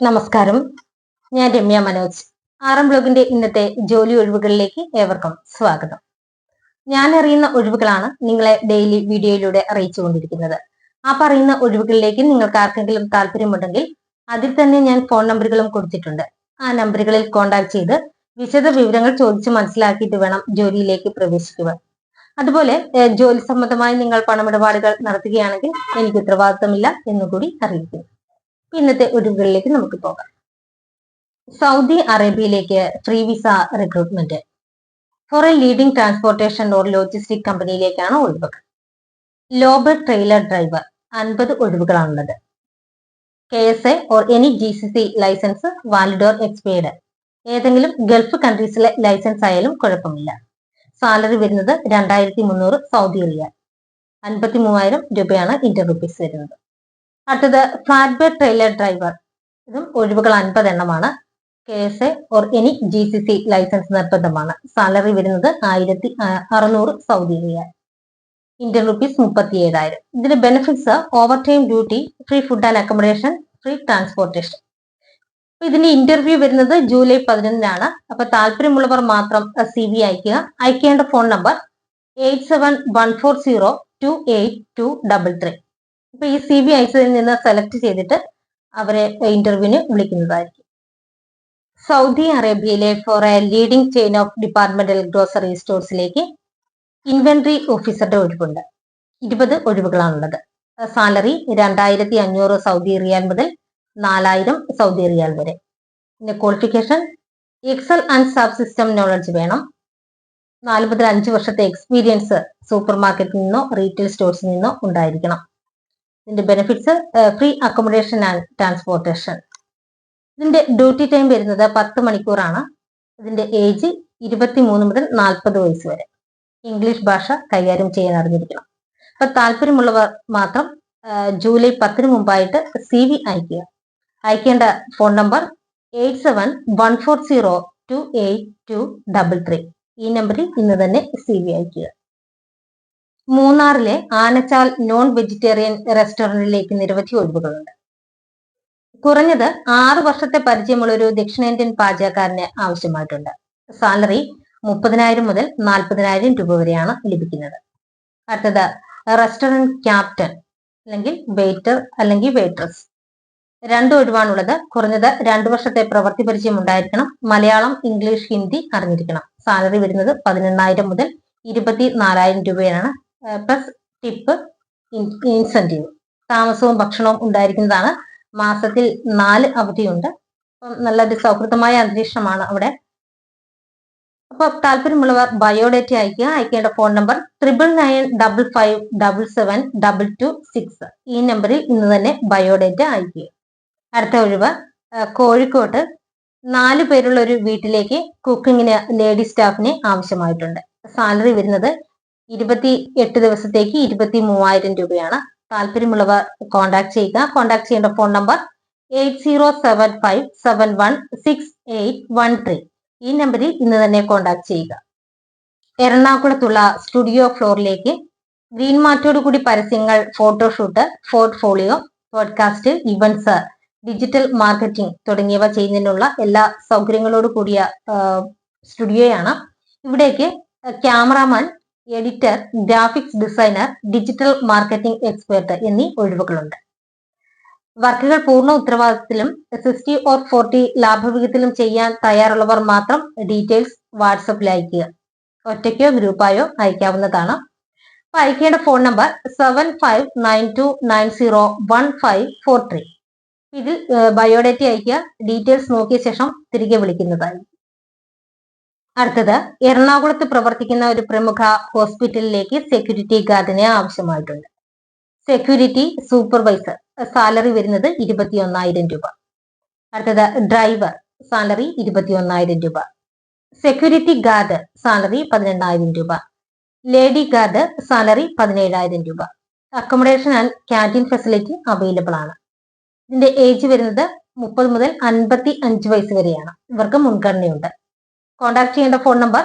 നമസ്കാരം. ഞാൻ രമ്യ മനോജ്. ആറാം ബ്ലോഗിന്റെ ഇന്നത്തെ ജോലി ഒഴിവുകളിലേക്ക് ഏവർക്കും സ്വാഗതം. ഞാൻ അറിയുന്ന ഒഴിവുകളാണ് നിങ്ങളെ ഡെയിലി വീഡിയോയിലൂടെ അറിയിച്ചു കൊണ്ടിരിക്കുന്നത്. ആ പറയുന്ന ഒഴിവുകളിലേക്ക് നിങ്ങൾക്ക് ആർക്കെങ്കിലും താല്പര്യമുണ്ടെങ്കിൽ അതിൽ തന്നെ ഞാൻ ഫോൺ നമ്പറുകളും കൊടുത്തിട്ടുണ്ട്. ആ നമ്പറുകളിൽ കോൺടാക്ട് ചെയ്ത് വിശദ വിവരങ്ങൾ ചോദിച്ച് മനസ്സിലാക്കിയിട്ട് വേണം ജോലിയിലേക്ക് പ്രവേശിക്കുക അതുപോലെ ജോലി സംബന്ധമായി നിങ്ങൾ പണമിടപാടുകൾ നടത്തുകയാണെങ്കിൽ എനിക്ക് ഉത്തരവാദിത്തമില്ല എന്നുകൂടി അറിയിക്കുന്നു. ഇന്നത്തെ ഒഴിവുകളിലേക്ക് നമുക്ക് പോകാം. Saudi അറേബ്യയിലേക്ക് free visa recruitment for a leading transportation or logistic കമ്പനിയിലേക്കാണ് ഒഴിവുകൾ ലോബർ ട്രെയിലർ ഡ്രൈവർ അൻപത് ഒഴിവുകളാണുള്ളത്. K S A or any G C C licence valid or expired ഏതെങ്കിലും ഗൾഫ് കൺട്രീസിലെ ലൈസൻസ് ആയാലും കുഴപ്പമില്ല. സാലറി വരുന്നത് രണ്ടായിരത്തി മുന്നൂറ് സൗദി റിയാൽ. അൻപത്തി മൂവായിരം രൂപയാണ് ഇന്ത്യൻ റുപ്പീസ് വരുന്നത്. അടുത്തത് ഫ്ലാറ്റ് ബെഡ് ട്രെയിലർ ഡ്രൈവർ ഇതും ഒഴിവുകൾ അൻപത് എണ്ണമാണ്. K S A or any G C C licence നിർബന്ധമാണ്. സാലറി വരുന്നത് ആയിരത്തി അറുന്നൂറ് സൗദി റിയാൽ. ഇന്ത്യൻ റുപ്പീസ് മുപ്പത്തി ഏഴായിരം ഇതിന്റെ benefits over time duty free food and accommodation free transportation ഇതിന്റെ ഇന്റർവ്യൂ വരുന്നത് ജൂലൈ പതിനൊന്നിനാണ്. അപ്പൊ താല്പര്യമുള്ളവർ മാത്രം സി വി അയക്കുക അയക്കേണ്ട phone number eight seven one four zero two eight two double three ഇപ്പൊ ഈ സി ബി ഐസിൽ നിന്ന് സെലക്ട് ചെയ്തിട്ട് അവരെ ഇന്റർവ്യൂവിന് വിളിക്കുന്നതായിരിക്കും. സൗദി അറേബ്യയിലെ for a leading chain of departmental grocery സ്റ്റോഴ്സിലേക്ക് inventory ഓഫീസറുടെ ഒഴിവുണ്ട്. ഇരുപത് ഒഴിവുകളാണുള്ളത്. സാലറി രണ്ടായിരത്തി അഞ്ഞൂറ് സൗദി റിയാൽ മുതൽ നാലായിരം സൗദി റിയാൽ വരെ. പിന്നെ qualification excel and sub system knowledge വേണം. നാല് മുതൽ അഞ്ച് വർഷത്തെ എക്സ്പീരിയൻസ് സൂപ്പർ മാർക്കറ്റിൽ നിന്നോ റീറ്റെയിൽ സ്റ്റോഴ്സിൽ നിന്നോ ഉണ്ടായിരിക്കണം. ഇതിന്റെ benefits free accommodation and transportation ഇതിന്റെ ഡ്യൂട്ടി ടൈം വരുന്നത് പത്ത് മണിക്കൂറാണ്. ഇതിന്റെ ഏജ് ഇരുപത്തി മൂന്ന് മുതൽ നാൽപ്പത് വയസ്സ് വരെ. ഇംഗ്ലീഷ് ഭാഷ കൈകാര്യം ചെയ്യാൻ അറിഞ്ഞിരിക്കണം. അപ്പൊ താല്പര്യമുള്ളവർ മാത്രം ജൂലൈ പത്തിന് മുമ്പായിട്ട് സി വി അയക്കുക അയക്കേണ്ട phone number eight seven one four zero two eight two double three. ഈ നമ്പറിൽ ഇന്ന് തന്നെ സി വി അയക്കുക മൂന്നാറിലെ ആനച്ചാൽ നോൺ വെജിറ്റേറിയൻ റെസ്റ്റോറന്റിലേക്ക് നിരവധി ഒഴിവുകളുണ്ട്. കുറഞ്ഞത് ആറു വർഷത്തെ പരിചയമുള്ള ഒരു ദക്ഷിണേന്ത്യൻ പാചകക്കാരന് ആവശ്യമായിട്ടുണ്ട്. സാലറി മുപ്പതിനായിരം മുതൽ നാൽപ്പതിനായിരം രൂപ വരെയാണ് ലഭിക്കുന്നത്. അടുത്തത് റെസ്റ്റോറന്റ് ക്യാപ്റ്റൻ അല്ലെങ്കിൽ വെയിറ്റർ അല്ലെങ്കിൽ വെയിട്രസ്. രണ്ട് ഒഴിവാണുള്ളത്. കുറഞ്ഞത് രണ്ട് വർഷത്തെ പ്രവൃത്തി പരിചയം ഉണ്ടായിരിക്കണം മലയാളം ഇംഗ്ലീഷ് ഹിന്ദി അറിഞ്ഞിരിക്കണം. സാലറി വരുന്നത് പതിനെണ്ണായിരം മുതൽ ഇരുപത്തി നാലായിരം രൂപയാണ് പ്ലസ് ടിപ്പ് ഇൻസെന്റീവ് താമസവും ഭക്ഷണവും ഉണ്ടായിരിക്കുന്നതാണ്. മാസത്തിൽ നാല് അവധിയുണ്ട്. അപ്പം നല്ലൊരു സൗഹൃദമായ അന്തരീക്ഷമാണ് അവിടെ. അപ്പൊ താല്പര്യമുള്ളവർ ബയോഡേറ്റ അയക്കുക അയക്കേണ്ട phone number triple nine double five double seven double two six ഈ നമ്പറിൽ ഇന്ന് തന്നെ ബയോഡേറ്റ അയക്കുക അടുത്ത ഒഴിവ് കോഴിക്കോട്ട് നാല് പേരുള്ള ഒരു വീട്ടിലേക്ക് കുക്കിങ്ങിന് ലേഡി സ്റ്റാഫിനെ ആവശ്യമായിട്ടുണ്ട്. സാലറി വരുന്നത് ഇരുപത്തി എട്ട് ദിവസത്തേക്ക് ഇരുപത്തി മൂവായിരം രൂപയാണ്. താല്പര്യമുള്ളവർ കോൺടാക്ട് ചെയ്യുക. കോൺടാക്ട് ചെയ്യേണ്ട phone number eight zero seven five seven one six eight one three ഈ നമ്പറിൽ ഇന്ന് തന്നെ കോൺടാക്ട് ചെയ്യുക. എറണാകുളത്തുള്ള സ്റ്റുഡിയോ ഫ്ലോറിലേക്ക് ഗ്രീൻ മാറ്റോടു കൂടി പരസ്യങ്ങൾ photoshoot portfolio podcast events digital marketing തുടങ്ങിയവ ചെയ്യുന്നതിനുള്ള എല്ലാ സൗകര്യങ്ങളോട് കൂടിയ സ്റ്റുഡിയോയാണ് ഇവിടേക്ക് cameraman editor graphics designer digital marketing expert എന്നീ ഒഴിവുകളുണ്ട്. വർക്കുകൾ പൂർണ ഉത്തരവാദിത്തത്തിലും സിക്സ്റ്റി ഓർ ഫോർട്ടി ലാഭവിഹിതത്തിലും ചെയ്യാൻ തയ്യാറുള്ളവർ മാത്രം ഡീറ്റെയിൽസ് വാട്സപ്പിൽ അയക്കുക ഒറ്റയ്ക്കോ ഗ്രൂപ്പായോ അയക്കാവുന്നതാണ് അപ്പൊ അയക്കേണ്ട phone number seven five nine two nine zero one five four three. ഇതിൽ ബയോഡേറ്റ അയക്കുക ഡീറ്റെയിൽസ് നോക്കിയ ശേഷം തിരികെ വിളിക്കുന്നതായി. അടുത്തത് എറണാകുളത്ത് പ്രവർത്തിക്കുന്ന ഒരു പ്രമുഖ ഹോസ്പിറ്റലിലേക്ക് സെക്യൂരിറ്റി ഗാർഡിനെ ആവശ്യമായിട്ടുണ്ട്. സെക്യൂരിറ്റി സൂപ്പർവൈസർ സാലറി വരുന്നത് ഇരുപത്തി ഒന്നായിരം രൂപ. അടുത്തത് ഡ്രൈവർ സാലറി ഇരുപത്തി ഒന്നായിരം രൂപ. സെക്യൂരിറ്റി ഗാർഡ് സാലറി പതിനെണ്ണായിരം രൂപ. ലേഡി ഗാർഡ് സാലറി പതിനേഴായിരം രൂപ. Accommodation and canteen facility available ആണ്. ഇതിന്റെ ഏജ് വരുന്നത് മുപ്പത് മുതൽ അൻപത്തി അഞ്ച് വയസ്സ് വരെയാണ്. ഇവർക്ക് മുൻഗണനയുണ്ട്. കോൺടാക്ട് ചെയ്യേണ്ട phone number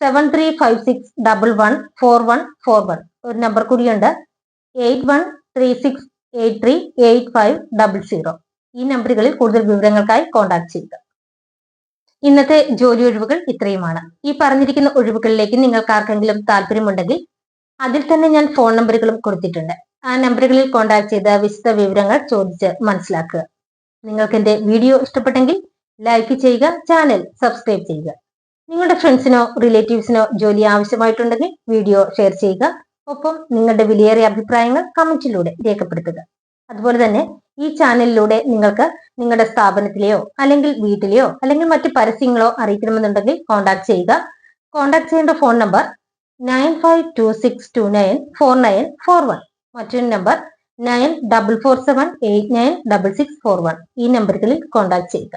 seven three five six double one four one four one ഒരു നമ്പർ കൂടിയുണ്ട്. Eight one three six eight three eight five double zero ഈ നമ്പറുകളിൽ കൂടുതൽ വിവരങ്ങൾക്കായി കോണ്ടാക്ട് ചെയ്യുക. ഇന്നത്തെ ജോലി ഒഴിവുകൾ ഇത്രയുമാണ്. ഈ പറഞ്ഞിരിക്കുന്ന ഒഴിവുകളിലേക്ക് നിങ്ങൾക്ക് ആർക്കെങ്കിലും താല്പര്യമുണ്ടെങ്കിൽ അതിൽ തന്നെ ഞാൻ ഫോൺ നമ്പറുകളും കൊടുത്തിട്ടുണ്ട്. ആ നമ്പറുകളിൽ കോണ്ടാക്ട് ചെയ്ത് വിശദ വിവരങ്ങൾ ചോദിച്ച് മനസ്സിലാക്കുക. നിങ്ങൾക്ക് എന്റെ വീഡിയോ ഇഷ്ടപ്പെട്ടെങ്കിൽ ലൈക്ക് ചെയ്യുക ചാനൽ സബ്സ്ക്രൈബ് ചെയ്യുക. നിങ്ങളുടെ ഫ്രണ്ട്സിനോ റിലേറ്റീവ്സിനോ ജോലി ആവശ്യമായിട്ടുണ്ടെങ്കിൽ വീഡിയോ ഷെയർ ചെയ്യുക. ഒപ്പം നിങ്ങളുടെ വിലയേറിയ അഭിപ്രായങ്ങൾ കമന്റിലൂടെ രേഖപ്പെടുത്തുക. അതുപോലെ തന്നെ ഈ ചാനലിലൂടെ നിങ്ങൾക്ക് നിങ്ങളുടെ സ്ഥാപനത്തിലെയോ അല്ലെങ്കിൽ വീട്ടിലെയോ അല്ലെങ്കിൽ മറ്റ് പരസ്യങ്ങളോ അറിയിക്കണമെന്നുണ്ടെങ്കിൽ കോൺടാക്ട് ചെയ്യുക. കോൺടാക്ട് ചെയ്യേണ്ട phone number nine five two six two nine four nine four one മറ്റൊരു number nine double four seven eight nine double six four one ഈ നമ്പറുകളിൽ കോൺടാക്ട് ചെയ്യുക.